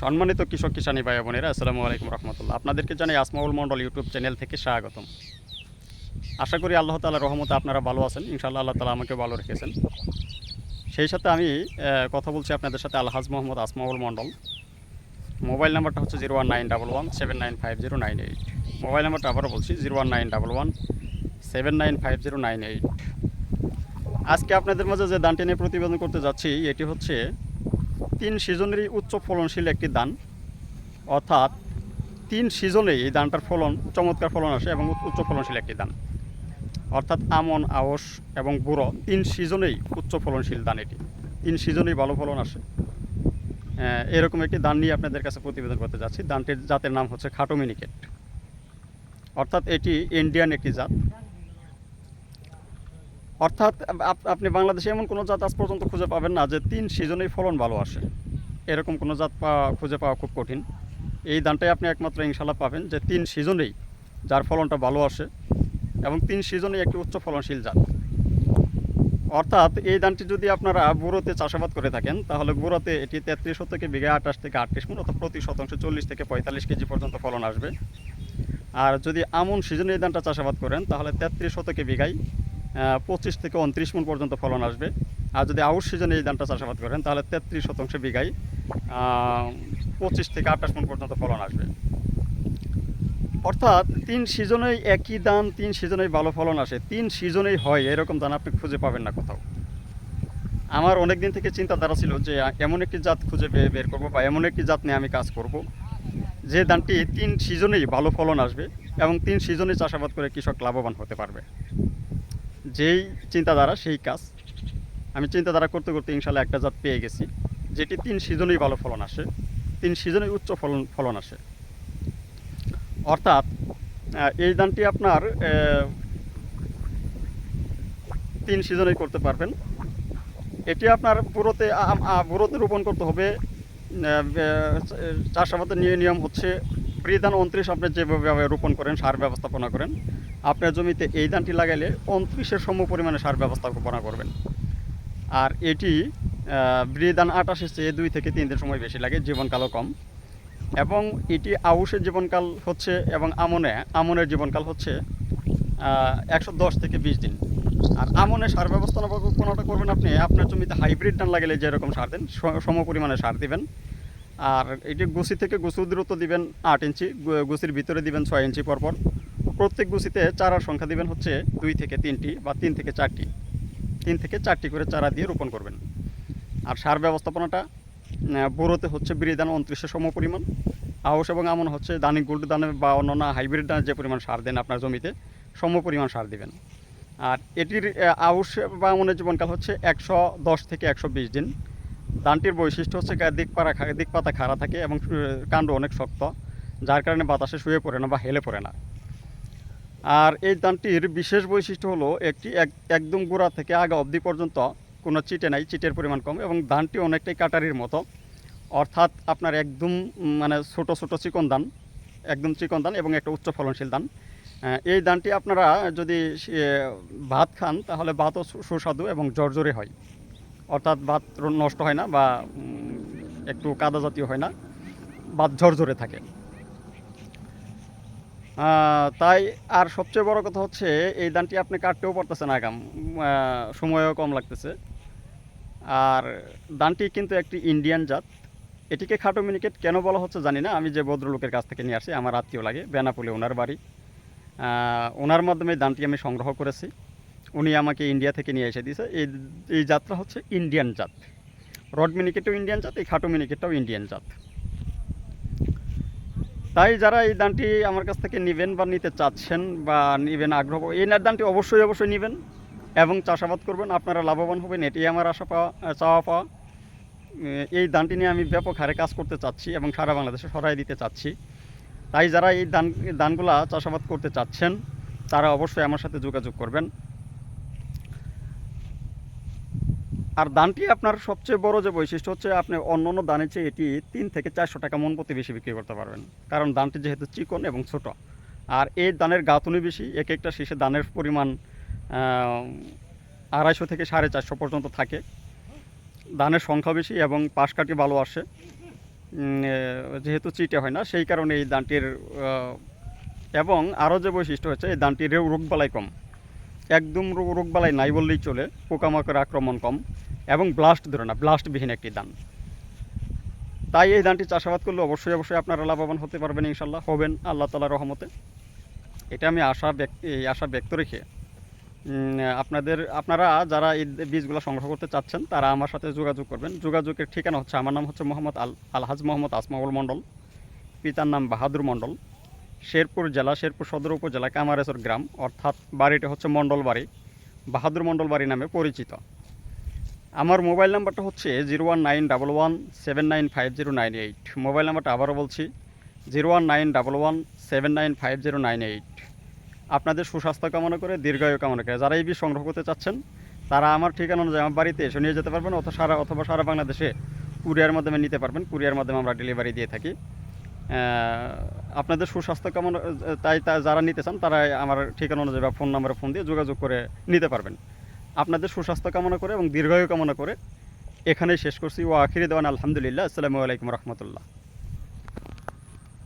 সম্মানিত কৃষক কিষানী ভাই বোনেরা, আসসালামু আলাইকুম রহমতুল্লাহ। আপনাদেরকে জানাই আসমাউল মন্ডল ইউটিউব চ্যানেল থেকে স্বাগতম। আশা করি আল্লাহ তালা রহমতে আপনারা ভালো আছেন, ইনশাআল্লাহ আল্লাহ তালা আমাকে ভালো রেখেছেন। সেই সাথে আমি কথা বলছি আপনাদের সাথে আলহাজ মোহাম্মদ আসমাউল মন্ডল মোবাইল নাম্বারটা হচ্ছে zero one nine double one, seven nine five zero nine eight. Mobile নাম্বারটা আবারও বলছি, zero one nine double one, seven nine five zero nine eight. আজকে আপনাদের মাঝে যে দানটি নিয়ে প্রতিবেদন করতে যাচ্ছি, এটি হচ্ছে তিন সিজনেরই উচ্চ ফলনশীল একটি ধান। অর্থাৎ তিন সিজনেই এই ধানটার ফলন, চমৎকার ফলন আসে এবং উচ্চ ফলনশীল একটি ধান। অর্থাৎ আমন আওস এবং গুঁড়ো তিন সিজনেই উচ্চ ফলনশীল ধান এটি। তিন সিজনেই ভালো ফলন আসে। এরকম একটি ধান নিয়ে আপনাদের কাছে প্রতিবেদন করতে যাচ্ছি। ধানটির জাতের নাম হচ্ছে খাটো মিনিকেট অর্থাৎ এটি ইন্ডিয়ান একটি জাত। অর্থাৎ আপ- আপনি বাংলাদেশে এমন কোনো জাত আজ পর্যন্ত খুঁজে পাবেন না যে তিন সিজনেই ফলন ভালো আসে। এরকম কোনো জাত পাওয়া খুঁজে পাওয়া খুব কঠিন। এই ধানটাই আপনি একমাত্র ইনশাল্লাহ পাবেন যে তিন সিজনেই যার ফলনটা ভালো আসে এবং তিন সিজনেই একটি উচ্চ ফলনশীল জাত। অর্থাৎ এই ধানটি যদি আপনারা বুড়োতে চাষাবাদ করে থাকেন, তাহলে বুড়োতে এটি তেত্রিশ থেকে বিঘা আঠাশ থেকে আটত্রিশ অর্থাৎ প্রতি শতাংশ চল্লিশ থেকে পঁয়তাল্লিশ কেজি পর্যন্ত ফলন আসবে। আর যদি আমন সিজনে এই ধানটা চাষাবাদ করেন, তাহলে তেত্রিশ শতকে বিঘায় পঁচিশ থেকে উনত্রিশ মন পর্যন্ত ফলন আসবে। আর যদি আউট সিজনে এই ধানটা চাষাবাদ করেন, তাহলে তেত্রিশ শতাংশ বিঘায় পঁচিশ থেকে আঠাশ মন পর্যন্ত ফলন আসবে। অর্থাৎ তিন সিজনেই একই ধান, তিন সিজনেই ভালো ফলন আসে। তিন সিজনেই হয়, এরকম ধান আপনি খুঁজে পাবেন না কোথাও। আমার অনেক দিন থেকে চিন্তাধারা ছিল যে, এমন একটি জাত খুঁজে বের করব বা এমন একটি জাত নিয়ে আমি কাজ করব। যে ধানটি তিন সিজনেই ভালো ফলন আসবে এবং তিন সিজনে চাষাবাদ করে কৃষক লাভবান হতে পারবে। যেই চিন্তাধারা, সেই কাজ আমি চিন্তাধারা করতে করতে ইনশাল্লাহ একটা জাত পেয়ে গেছি, যেটি তিন সিজনেই ভালো ফলন আসে, তিন সিজনেই উচ্চ ফলন ফলন আসে। অর্থাৎ এই ধানটি আপনার তিন সিজনেই করতে পারবেন। এটি আপনার আ- আ- রোপণ করতে হবে চাষাবাদের নিয়ে নিয়ম হচ্ছে প্রিধান উনত্রিশ, আপনি যেভাবে রোপণ করেন, সার ব্যবস্থাপনা করেন, আপনার জমিতে এই ধানটি লাগাইলে উনত্রিশের সম পরিমাণে সার ব্যবস্থাপনা করবেন। আর এটি বৃদান আটাশের চেয়ে দুই থেকে তিন দিন সময় বেশি লাগে, জীবনকালও কম। এবং এটি আউশের জীবনকাল হচ্ছে এবং আমনে, আমনের জীবনকাল হচ্ছে একশো দশ থেকে বিশ দিন। আর আমনে সার ব্যবস্থাপনাটা করবেন আপনি, আপনার জমিতে হাইব্রিড ধান লাগালে যেরকম সার দেন সম পরিমাণে সার দিবেন। আর এটি গুছি থেকে গুছু দূরত্ব দিবেন আট ইঞ্চি গুছির ভিতরে দিবেন ছয় ইঞ্চি পরপর। প্রত্যেক গুছিতে চারার সংখ্যা দিবেন হচ্ছে দুই থেকে তিনটি বা তিন থেকে চারটি। তিন থেকে চারটি করে চারা দিয়ে রোপণ করবেন। আর সার ব্যবস্থাপনাটা বোরোতে হচ্ছে বিরিধান উনত্রিশের সম পরিমাণ। আউশ এবং আমন হচ্ছে দানি গোল্ড দানে বা অন্যান্য হাইব্রিড দানে যে পরিমাণ সার দেন আপনার জমিতে, সম পরিমাণ সার দিবেন। আর এটির, আউশ বা আমনের জীবনকাল হচ্ছে একশো দশ থেকে একশো বিশ দিন। ধানটির বৈশিষ্ট্য হচ্ছে দিক দিক পাতা খাড়া থাকে এবং কাণ্ড অনেক শক্ত, যার কারণে বাতাসে শুয়ে পড়ে না বা হেলে পড়ে না। আর এই ধানটির বিশেষ বৈশিষ্ট্য হলো একটি এক একদম গোড়া থেকে আগা অবধি পর্যন্ত কোনো চিটে নাই, চিটের পরিমাণ কম এবং ধানটি অনেকটাই কাটারির মতো। অর্থাৎ আপনার একদম মানে ছোট ছোট চিকন ধান, একদম চিকন ধান এবং একটা উচ্চ ফলনশীল ধান। এই ধানটি আপনারা যদি ভাত খান তাহলে ভাতও সুস্বাদু এবং জর্জরে হয়। অর্থাৎ ভাত নষ্ট হয় না বা একটু কাদা জাতীয় হয় না, ভাত ঝরঝরে থাকে। তাই আর সবচেয়ে বড় কথা হচ্ছে, এই ধানটি আপনি কাটতেও পারতেছেন আগাম সময়ও কম লাগতেছে। আর ধানটি কিন্তু একটি ইন্ডিয়ান জাত। এটিকে খাটো মিনিকেট কেন বলা হচ্ছে জানি না, আমি যে ভদ্রলোকের কাছ থেকে নিয়ে আসি, আমার আত্মীয় লাগে, বেনাপুলে ওনার বাড়ি। ওনার মাধ্যমে ধানটি আমি সংগ্রহ করেছি। উনি আমাকে ইন্ডিয়া থেকে নিয়ে এসে দিয়েছে। এই এই জাতটা হচ্ছে ইন্ডিয়ান জাত। রড মিনিকেটও ইন্ডিয়ান জাত, এই খাটো মিনিকেটটাও ইন্ডিয়ান জাত। তাই যারা এই দানটি আমার কাছ থেকে নেবেন বা নিতে চাচ্ছেন বা নেবেন আগ্রহ, এই দানটি অবশ্যই অবশ্যই নেবেন এবং চাষাবাদ করবেন। আপনারা লাভবান হবেন, এটি আমার আশা পাওয়া, চাওয়া পাওয়া। এই দানটি নিয়ে আমি ব্যাপক হারে কাজ করতে চাচ্ছি এবং সারা বাংলাদেশে সরাই দিতে চাচ্ছি। তাই যারা এই দান দানগুলা চাষাবাদ করতে চাচ্ছেন, তারা অবশ্যই আমার সাথে যোগাযোগ করবেন। আর দানটি আপনার সবচেয়ে বড় যে বৈশিষ্ট্য হচ্ছে আপনি অন্য অন্য দানের চেয়ে এটি তিন থেকে চারশো টাকা মন প্রতি বেশি বিক্রি করতে পারবেন। কারণ দানটি যেহেতু চিকন এবং ছোট, আর এই দানের গাঁথুনি বেশি, এক একটা শীষে দানের পরিমাণ আড়াইশো থেকে সাড়ে চারশো পর্যন্ত থাকে। দানের সংখ্যা বেশি এবং পাশ কাটি ভালো আসে যেহেতু চিটে হয় না, সেই কারণে এই ধানটির এবং আরও যে বৈশিষ্ট্য হচ্ছে, এই ধানটির রোগবালাই কম। একদম রোগবালাই নাই বললেই চলে, পোকামাকড়ের আক্রমণ কম। এবং ব্লাস্ট ধরে না ব্লাস্টবিহীন একটি ধান। তাই এই ধানটি চাষাবাদ করলে অবশ্যই অবশ্যই আপনারা লাভবান হতে পারবেন ইনশাল্লাহ, হবেন আল্লাহ তালার রহমতে। এটা আমি আশা এই আশা ব্যক্ত রেখে আপনাদের, আপনারা যারা এই বীজগুলো সংগ্রহ করতে চাচ্ছেন, তারা আমার সাথে যোগাযোগ করবেন। যোগাযোগের ঠিকানা হচ্ছে, আমার নাম হচ্ছে মোহাম্মদ আল আলহাজ মোহাম্মদ আসমাউল মণ্ডল, পিতার নাম বাহাদুর মণ্ডল। শেরপুর জেলা, শেরপুর সদর উপজেলা, কামারেশ্বর গ্রাম, অর্থাৎ বাড়িটা হচ্ছে মণ্ডল বাড়ি বাহাদুর মণ্ডল বাড়ি নামে পরিচিত। আমার মোবাইল নাম্বারটা হচ্ছে zero one nine double one seven nine five zero nine eight. Mobile নাম্বারটা আবারও বলছি, zero one nine double one seven nine five zero nine eight. আপনাদের সুস্বাস্থ্য কামনা করে, দীর্ঘায়ু কামনা করে। যারা এই বীজ সংগ্রহ করতে চাচ্ছেন, তারা আমার ঠিকানা অনুযায়ী আমার বাড়িতে এসে নিয়ে যেতে পারবেন, অথবা সারা অথবা সারা বাংলাদেশে কুরিয়ার মাধ্যমে নিতে পারবেন। কুরিয়ার মাধ্যমে আমরা ডেলিভারি দিয়ে থাকি। আপনাদের সুস্বাস্থ্য কামনা তাই যারা নিতে চান তারা আমার ঠিকানা অনুযায়ী বা ফোন নাম্বারে ফোন দিয়ে যোগাযোগ করে নিতে পারবেন। আপনাদের সুস্বাস্থ্য কামনা করে এবং দীর্ঘায়ু কামনা করে এখানেই শেষ করছি। ও আখিরি দেওয়ান আলহামদুলিল্লাহ। আসসালামু আলাইকুম রহমতুল্লাহ।